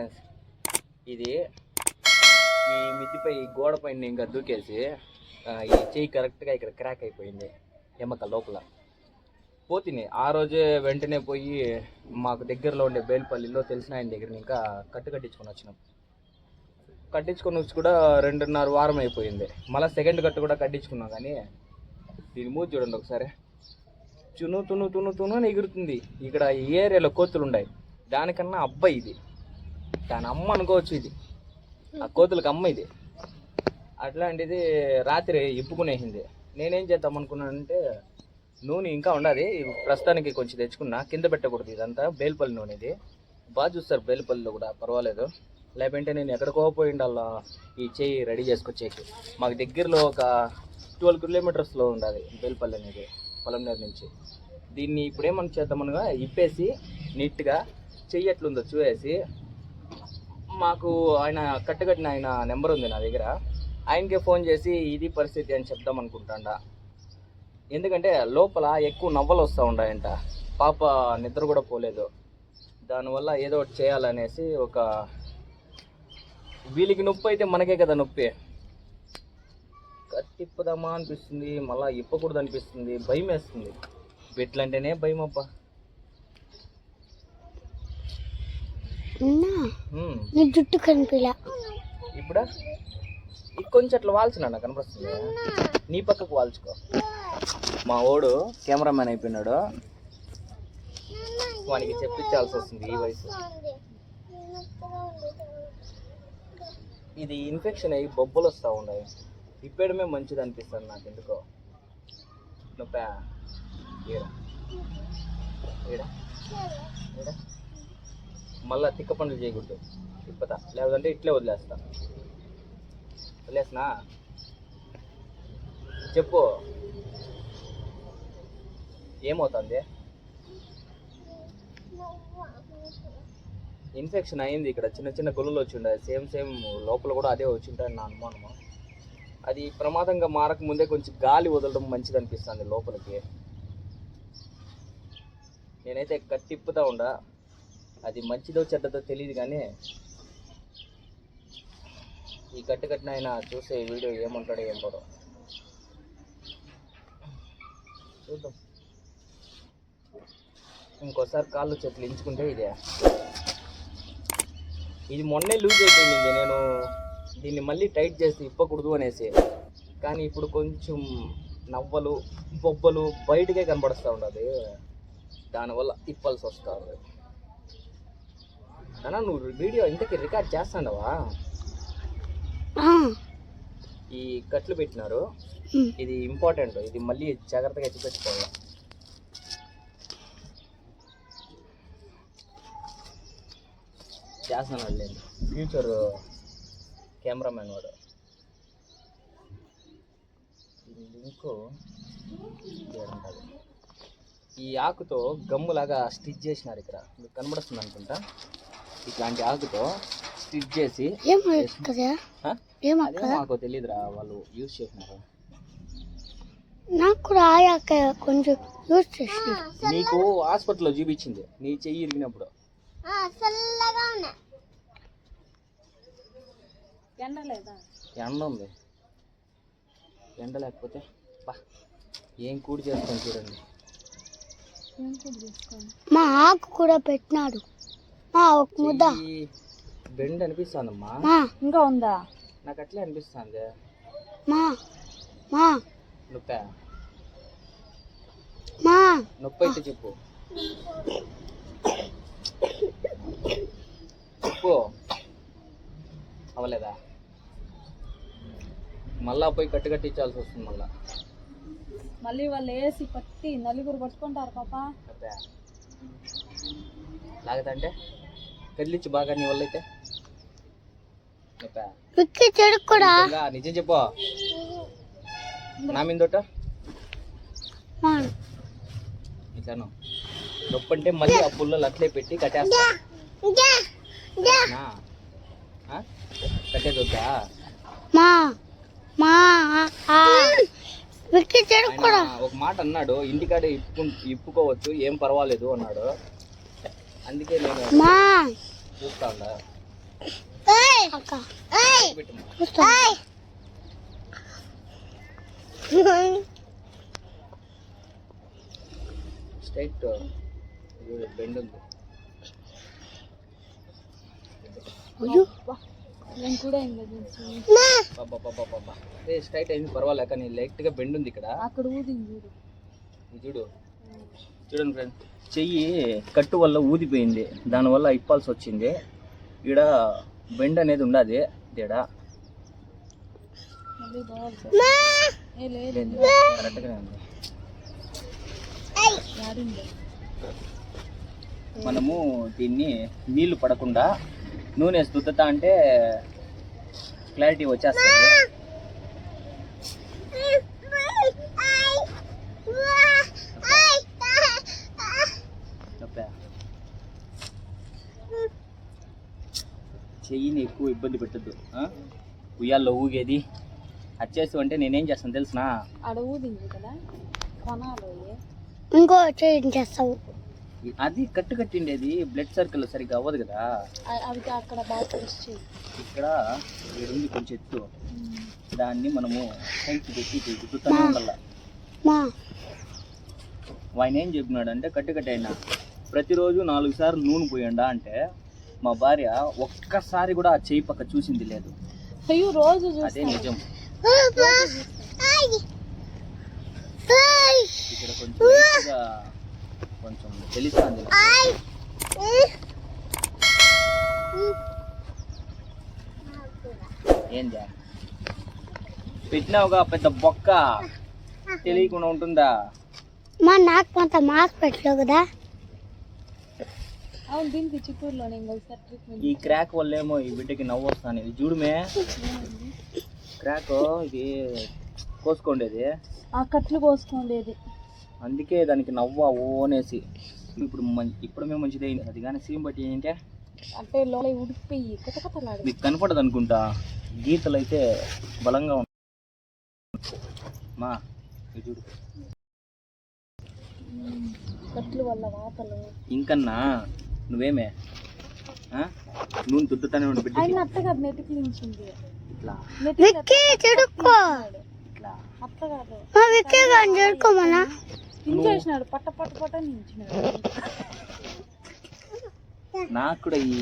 Friends ఇది ఈ మిద్దిపై గోడ పైన ఇంకా దూకేసి ఈ చెయ్యి కరెక్ట్గా ఇక్కడ క్రాక్ అయిపోయింది ఎమ్మక లోపల. పోతిని ఆ రోజే వెంటనే పోయి మాకు దగ్గరలో ఉండే బేల్పల్లిలో తెలిసిన ఆయన దగ్గర ఇంకా కట్టు కట్టించుకొని వచ్చినాం. కట్టించుకొని వచ్చి కూడా రెండున్నర వారం అయిపోయింది. మళ్ళీ సెకండ్ కట్టు కూడా కట్టించుకున్నాం కానీ దీని మూతి చూడండి ఒకసారి. చును తును తును తును అని ఎగురుతుంది. ఇక్కడ ఈ ఏరియాలో కోతులు ఉన్నాయి దానికన్నా అబ్బాయి ఇది. దాని అమ్మ అనుకోవచ్చు ఇది. ఆ కోతులకు అమ్మ ఇది. అట్లాంటిది రాత్రి ఇప్పుకునేసింది. నేనేం చేద్దాం అనుకున్నానంటే నూనె ఇంకా ఉండదు ప్రస్తుతానికి కొంచెం తెచ్చుకున్నా. కింద పెట్టకూడదు ఇదంతా. బేల్పల్లి నూనె ఇది. బాగా చూస్తారు బేల్పల్లిలో కూడా. పర్వాలేదు. లేకుంటే నేను ఎక్కడికో పోయి ఉండాలా? ఈ చెయ్యి రెడీ చేసుకొచ్చేసి. మాకు దగ్గరలో ఒక ట్వెల్వ్ కిలోమీటర్స్లో ఉండాలి బేల్పల్లి అనేది పొలంనేరు నుంచి. దీన్ని ఇప్పుడేమని చేద్దామనగా ఇప్పేసి నీట్గా చెయ్యి ఎట్లుందో చూసేసి మాకు ఆయన కట్టుకట్టిన ఆయన నెంబర్ ఉంది నా దగ్గర. ఆయనకే ఫోన్ చేసి ఇది పరిస్థితి అని చెప్దాం అనుకుంటాండా. ఎందుకంటే లోపల ఎక్కువ నవ్వలు వస్తూ ఉన్నాయంట పాప నిద్ర కూడా పోలేదు. దానివల్ల ఏదో ఒకటి చేయాలనేసి ఒక వీళ్ళకి నొప్పి అయితే మనకే కదా నొప్పి. కత్తిప్పుదామా అనిపిస్తుంది మళ్ళా ఇప్పకూడదు అనిపిస్తుంది భయం వేస్తుంది. బిడ్లంటేనే భయం అబ్బా. నీ జుట్టు కనిపిలా. ఇప్పుడు? కొంచెం అట్లా వాల్చిన కనిపిస్తుంది? నీ పక్కకు వాల్చుకో. మా ఓడు కెమెరామ్యాన్ అయిపోయినాడు. వానికి చెప్పించాల్సి వస్తుంది ఈ వయసు. ఇది ఇన్ఫెక్షన్ అయ్యి బొబ్బలు వస్తూ ఉన్నాయి. ఇప్పేయడమే మంచిది అనిపిస్తుంది నాకు ఎందుకో. నొప్పా? ఏడా? ఏడా? ఏడా? మళ్ళీ తిక్క పనులు చేయకూడదు. తిప్పతా. లేదంటే ఇట్లే వదిలేస్తా. వదిలేసినా? చెప్పు. ఏమవుతుంది? ఇన్ఫెక్షన్ అయింది ఇక్కడ. చిన్న చిన్న గుళ్ళు వచ్చిండే సేమ్ సేమ్ లోపల కూడా అదే వచ్చింటాయని నా అనుమానము. అది ప్రమాదంగా మారక ముందే కొంచెం గాలి వదలడం మంచిది అనిపిస్తుంది లోపలికి. నేనైతే కట్టిప్పుతా ఉండా. అది మంచిదో చెడ్డదో తెలియదు కానీ ఈ కట్టు కట్టిన ఆయన చూసే వీడియో ఏమంటాడో ఏం పడో. చూద్దాం. ఇంకోసారి కాళ్ళు చేతులు ఎంచుకుంటే ఇదే. ఇది మొన్నే లూజ్ అయిపోయింది నేను దీన్ని మళ్ళీ టైట్ చేసి ఇప్పకూడదు అనేసి. కానీ ఇప్పుడు కొంచెం నవ్వలు బొబ్బలు బయటకే కనబడుస్తూ ఉండదు. దానివల్ల ఇప్పాల్సి వస్తుంది అన్నా నువ్వు వీడియో ఇంతకీ రికార్డ్ చేస్తాండవా ఈ కట్లు పెట్టినారు. ఇది ఇంపార్టెంట్ ఇది మళ్ళీ జాగ్రత్తగా ఎత్తిపెట్టుకోవాలి చేస్తున్నాడు లేదు ఫ్యూచర్ కెమెరామెన్ వాడు. ఈ లింక్? ఈ ఆకుతో గమ్ములాగా స్టిచ్ చేసినారు ఇక్కడ. మీకు కనబడుతుంది అనుకుంటా? ఇట్లాంటి ఆకుతో స్టిచ్ చేసి మాకు తెలియదురా వాళ్ళు యూజ్ చేసినారు. నాకు కూడా ఆయాక కొంచెం యూజ్ చేసిన. నీకు హాస్పిటల్లో చూపించింది నీ చెయ్యి ఇరిగినప్పుడు. ఎండ ఉంది. ఎండ లేకపోతే బా ఏం కూడి చేస్తాను చూడండి. మా ఆకు కూడా పెట్టినాడు. ఒక ముద్ద. బెండ్ అనిపిస్తుందమ్మా. ఇంకా ఉందా? నాకు అట్లే అనిపిస్తుంది. మా మా. నొప్పా? మా. నొప్పి అయితే చెప్పు. చెప్పు. అవలేదా మళ్ళా పోయి కట్టు కట్టించాల్సి వస్తుంది మళ్ళా. మళ్ళీ వాళ్ళు వేసి పట్టి నలుగురు పట్టుకుంటారు పాప. లాగదంటే కదిలించి బాగా నీ వల్ల అయితే? నిజం చెప్పు. నా మీదట మా ఇట్లాను నొప్పి అంటే మళ్ళీ ఆ పుల్లలు అట్లే పెట్టి కట్టేస్తా. నా? ఆ? కట్టేది వద్దా మా మా ఆ. విక్కి చెడు ఆయన కూడా. ఒక మాట అన్నాడు ఇంటికాడే ఇప్పుకు ఇప్పుకోవచ్చు ఏం పర్వాలేదు అన్నాడు. అందుకే నేను మా. అక్క. స్ట్రైట్. బెండ్ ఉంది. అయ్యో. నేను కూడా ఇంకా తెలుసు. మా. బాబా బాబా బాబా ఏ స్ట్రైట్ అయింది పర్వాలే కానీ లైట్గా బెండ్ ఉంది ఇక్కడ. అక్కడ ఊదింది చూడు. ఇది చూడు. చూడండి ఫ్రెండ్ చెయ్యి కట్టు వల్ల ఊదిపోయింది దానివల్ల ఇప్పాల్సి వచ్చింది. ఈడ బెండ్ అనేది ఉండదు కరెక్ట్గానే ఉంది. యాడింది మనము దీన్ని నీళ్ళు పడకుండా నూనె దుద్దుతా అంటే క్లారిటీ వచ్చేస్తుంది. చెయ్యిని ఎక్కువ ఇబ్బంది పెట్టద్దు. ఉయ్యాల్లో ఊగేది. వచ్చేసి అంటే నేనేం చేస్తాను తెలుసునా. ఇంకో అది కట్టు కట్టిండేది బ్లడ్ సర్కిల్ సరిగ్గా అవ్వదు కదా. అక్కడ ఇక్కడ ఈడుంది కొంచెం ఎత్తు. దాన్ని మనము పెట్టి ఉండాల ఆయన ఏం చెప్పినాడు అంటే కట్టు కట్టైనా ప్రతిరోజు నాలుగు సార్లు నూనె పోయండా అంటే మా భార్య ఒక్కసారి కూడా ఆ చేయి పక్క చూసింది లేదు. అయ్యో రోజు అదే నిజం. ఇక్కడ కొంచెం లైట్గా కొంచెం తెలుస్తుంది. ఏందా పెట్టినావుగా పెద్ద బొక్క. తెలియకుండా ఉంటుందా? మా నాకు కొంత మార్క్స్ పెట్టలేవు కదా. అవును దీనికి ట్రీట్మెంట్ ఈ క్రాక్ వల్లేమో ఈ బిడ్డకి నవ్వు వస్తాను ఇది చూడమే. క్రాక్ ఇది కోసుకోండేది. ఆ కట్లు కోసుకోండేది. అందుకే దానికి నవ్వు ఓనేసి ఇప్పుడు మం- ఇప్పుడమే మంచిది అయింది. అది కానీ సీమ్ బట్టి ఏంటంటే అంటే లోపల ఉడికిపోయి కథలాడు. మీకు కనపడదు అనుకుంటా. గీతలు అయితే బలంగా ఉంటాయి మా చూడు. కట్లు వల్ల వాతలు. ఇంకన్నా నువ్వేమే? నూనె దుద్దుతానే ఉండు ఆయన నించింది ఇట్లా. విక్కీ చెడుక్కో. ఇట్లా. అత్త కాదు. మా విక్కీ నించేసినాడు పట్ట పట్ట పట్ట నించినాడు. నాకు కూడా ఈ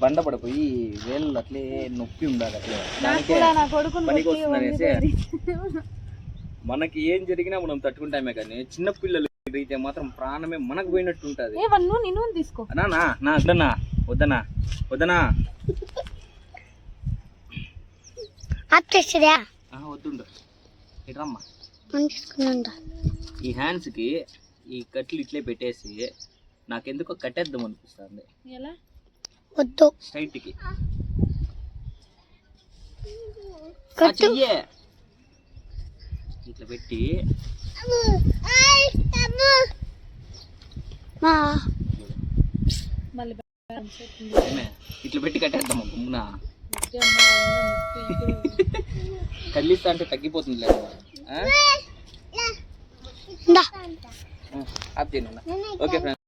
బండ పడిపోయి వేళ్ళు అట్లే నొప్పి ఉండాలి అట్లే. నాకు దానికే కూడా నా కొడుకుని పనికి వస్తుందనేసి మనకి ఏం జరిగినా మనం తట్టుకుంటామే కానీ చిన్న పిల్లలు అయితే మాత్రం ప్రాణమే మనకు పోయినట్టు ఉంటది. ఏ వన్ను నేను తీసుకో. నా నా వద్దనా వద్దనా వద్దుండు. ఇట్రమ్మా మనం తీసుకున్నా ఈ ఈ కట్లు ఇట్లే పెట్టేసి నాకెందుకో కట్టేద్దాం అనిపిస్తుంది. స్ట్రైట్కి కట్టు. ఇట్లా పెట్టి. ఇట్లా పెట్టి కట్టేద్దాం గుమ్మున? కదిలిస్తా అంటే తగ్గిపోతుంది లేదు ఆప్ చేయను ఓకే ఫ్రెండ్